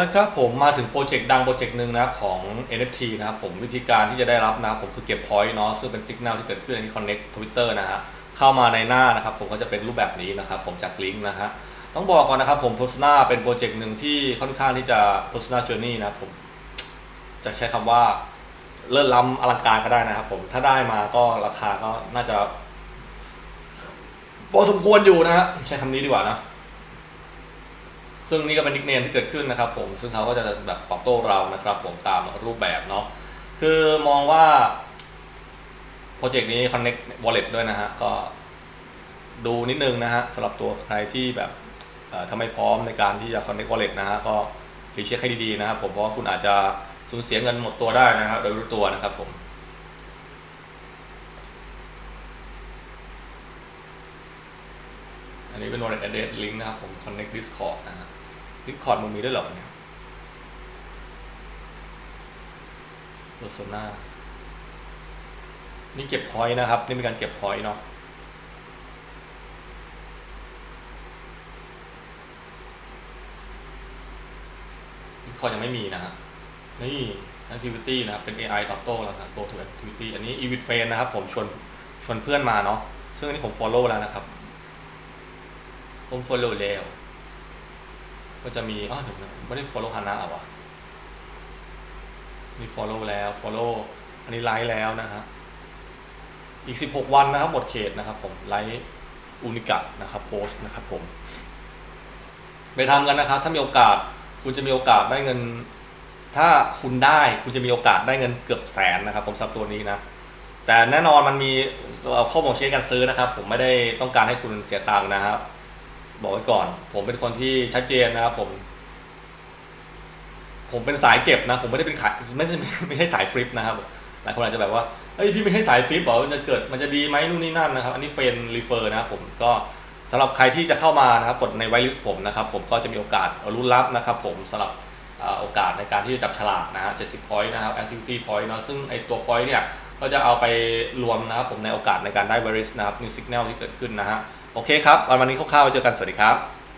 ละครับผมมาถึงโปรเจกต์ดังโปรเจกต์หนึ่งนะของ NFT นะครับผมวิธีการที่จะได้รับนะครับผมคือเก็บ point เนาะซึ่งเป็นสัญญาณที่เกิดขึ้นใน Connect Twitter นะฮะเข้ามาในหน้านะครับผมก็จะเป็นรูปแบบนี้นะครับผมจากลิงก์นะฮะต้องบอกก่อนนะครับผม Persona เป็นโปรเจกต์หนึ่งที่ค่อนข้างที่จะ Persona Journey นะครับผมจะใช้คำว่าเลิศล้ำอลังการก็ได้นะครับผมถ้าได้มาก็ราคาก็น่าจะพอสมควรอยู่นะฮะใช้คำนี้ดีกว่านะ ซึ่งนี่ก็เป็นนิกเนมที่เกิดขึ้นนะครับผมซึ่งเขาก็จะแบบตอบโต้เรานะครับ ผมตามรูปแบบเนาะคือมองว่าโปรเจกต์นี้ Connect Wallet ด้วยนะฮะก็ดูนิดนึงนะฮะสำหรับตัวใครที่แบบถ้าไม่พร้อมในการที่จะ Connect Wallet นะฮะก็รีเช็คให้ดีๆนะครับผมเพราะว่าคุณอาจจะสูญเสียเงินหมดตัวได้นะครับโดยรู้ตัวนะครับผม อันนี้เป็น wallet address link นะครับ ผม connect discord นะฮะ discord มึงมีด้วยเหรอเนี่ย persona นี่เก็บ point นะครับ นี่เป็นการเก็บ point เนาะ discord ยังไม่มีนะฮะนี่ activity นะครับเป็น AI ตอบโต้แล้วครับ go to activity อันนี้ event friend นะครับ ผมชวนชวนเพื่อนมาเนาะซึ่งอันนี้ผม follow แล้วนะครับ ผม follow แล้ว ก็จะมีอ๋อเดี๋ยวนะไม่ได้ follow ฮานะอะวะมี follow แล้ว follow อันนี้ไลค์แล้วนะฮะอีก 16 วันนะครับหมดเขตนะครับผมไลค์อุนิกะนะครับโพสต์นะครับผมไปทำกันนะครับ ถ้ามีโอกาสคุณจะมีโอกาสได้เงิน ถ้าคุณได้คุณจะมีโอกาสได้เงินเกือบแสนนะครับผมสำหรับตัวนี้นะ แต่แน่นอนมันมีข้อบ่งชี้การซื้อนะครับ ผมไม่ได้ต้องการให้คุณเสียตังค์นะครับ บอกไว้ก่อน ผมเป็นคนที่ชัดเจนนะครับผม ผมเป็นสายเก็บนะ ผมไม่ได้เป็นขายไม่ใช่ไม่ใช่สายฟลิปนะครับหลายคนอาจจะแบบว่าเอ้ยพี่ไม่ใช่สายฟลิปบอกมันจะเกิดมันจะดีไหมนู่นนี่นั่นนะครับ อันนี้เฟรนรีเฟอร์นะครับผมก็สำหรับใครที่จะเข้ามานะครับกดในไวลิสผมนะครับ ผมก็จะมีโอกาสรุ้นรับนะครับ ผมสำหรับโอกาสในการที่จะจับฉลากนะฮะ70 point นะครับ activity point เนะซึ่งไอตัว point เนี่ยก็จะเอาไปรวมนะครับผมในโอกาสในการได้ไวริสนะครับ new signal ที่เกิดขึ้นนะฮะ โอเคครับวันวันนี้คร่าวๆเจอกัน สวัสดีครับ